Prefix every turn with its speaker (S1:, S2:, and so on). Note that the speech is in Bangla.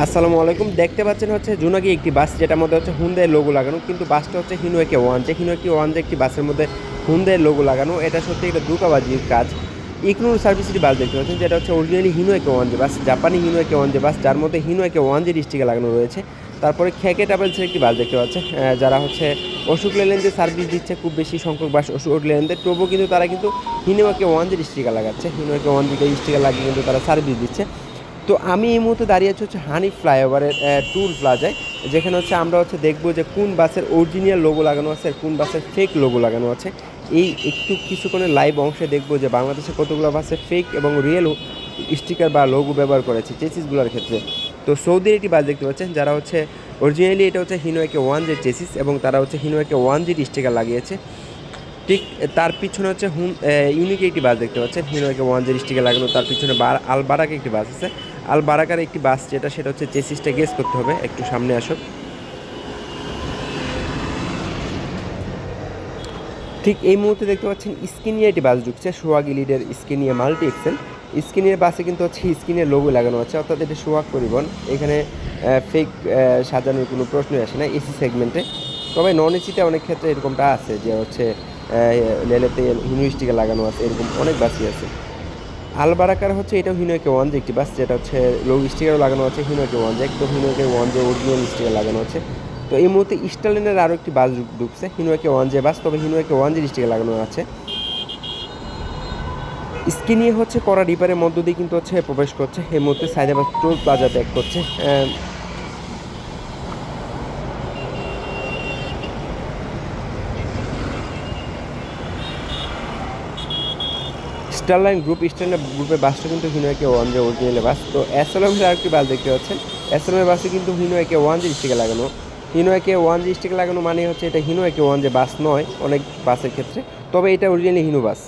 S1: আসসালামু আলাইকুম। দেখতে পাচ্ছেন হচ্ছে জুনাকি একটি বাস, যেটার মধ্যে হচ্ছে হুন্দের লোগো লাগানো, কিন্তু বাসটা হচ্ছে হিনুয়েকে ওয়ান যে হিনুয়েকে ওয়ান যে একটি বাসের মধ্যে হুন্দের লোগো লাগানো, এটা সত্যি একটা দুকাবাজির কাজ। ইকনুর সার্ভিসের বাস দেখতে পাচ্ছেন, যেটা হচ্ছে অরিজিনালি হিনুয়েকে ওয়ান যে বাস জাপানি হিনুয়েকে ওয়ান যে বাস, যার মধ্যে হিনুয়েকে ওয়ান যে ডিস্ট্রিক্টে লাগানো রয়েছে। তারপরে খেকে ট্রাভেলসের একটি বাস দেখতে পাচ্ছে যারা হচ্ছে অশোক লেলেন্ডে সার্ভিস দিচ্ছে, খুব বেশি সংখ্যক বাস অশোক লেলেন্ডে তবুও কিন্তু তারা কিন্তু হিনুয়াকে ওয়ান যে ডিস্ট্রিক্টে লাগাচ্ছে হিনুয়াকে ওয়ান যে ডিস্ট্রিক্টে লাগিয়ে কিন্তু তারা সার্ভিস দিচ্ছে। তো আমি এই মুহূর্তে দাঁড়িয়ে আছি হচ্ছে হানি ফ্লাইওভারের ট্যুর প্লাজায় যেখানে হচ্ছে আমরা হচ্ছে দেখব যে কোন বাসের অরিজিনাল লোগো লাগানো আছে আর কোন বাসের ফেক লোগো লাগানো আছে। এই একটু কিছুক্ষণের লাইভ অংশে দেখব যে বাংলাদেশে কতগুলো বাসে ফেক এবং রিয়েল স্টিকার বা লোগো ব্যবহার করেছে চেসিসগুলোর ক্ষেত্রে। তো সৌদির একটি বাস দেখতে পাচ্ছেন, যারা হচ্ছে অরিজিনালি এটা হচ্ছে হিনোয়েকে ওয়ান জেড চেসিস এবং তারা হচ্ছে হিনোয়েকে ওয়ান জেড স্টিকার লাগিয়েছে, ঠিক তার পিছনে হচ্ছে হুম ইউনিক একটি বাস দেখতে পাচ্ছেন। হিনোকে ওয়ান জেড স্টিকে লাগানো, তার পিছনে বার আল বারাক একটি বাস আছে। আল বারাকার একটি বাস যেটা সেটা হচ্ছে চেসিসটা গেস করতে হবে। একটু সামনে আসো। ঠিক এই মুহূর্তে দেখতে পাচ্ছেন স্কিনিয়া একটি বাস ঢুকছে সোহাগি লিডের স্কিনিয়া মাল্টি এক্সেল। স্কিনের বাসে কিন্তু হচ্ছে স্কিনের লোগো লাগানো আছে, অর্থাৎ এটা সোহাগ পরিবহন। এখানে ফেক সাজানোর কোনো প্রশ্নই আসে না এসি সেগমেন্টে তবে নন এসিতে অনেক ক্ষেত্রে এরকমটা আছে যে হচ্ছে লেলেতে হিনুইস্টিকে লাগানো আছে, এরকম অনেক বাসই আছে। আলবারাকার হচ্ছে এটাও হিনোকে ওয়ান একটি বাস যেটা হচ্ছে লোগ স্টিকারও লাগানো আছে হিনোকে ওয়ান যে একদম হিনোকে ওয়ান যে অরিজিনাল স্টিকার লাগানো আছে। তো এই মুহূর্তে স্টালিনের আরও একটি বাস ঢুকছে হিনোকে ওয়ান যে বাস তবে হিনোকে ওয়ান যে স্টিকার লাগানো আছে। স্কিনিয়ে হচ্ছে করা রিপারের মধ্য দিয়ে কিন্তু হচ্ছে প্রবেশ করছে, এই মুহূর্তে সাইদাবাদ টোল প্লাজা ব্যাক করছে। স্টারলাইন গ্রুপ স্ট্যান্ডার্ড গ্রুপের বাসটা কিন্তু হিনো হিনোয়াকে ওয়ান যে অরিজিনাল বাস তো এসএলএমের আরেকটি বাস দেখতে পাচ্ছেন? এসএলএমের বাসে কিন্তু হিনো একে ওয়ান জি স্টিকে লাগানো। হিনো একে ওয়ান জি স্টিকে লাগানো মানে হচ্ছে এটা হিনো একে ওয়ান যে বাস নয়, অনেক বাসের ক্ষেত্রে। তবে এটা অরিজিনালি হিনো বাস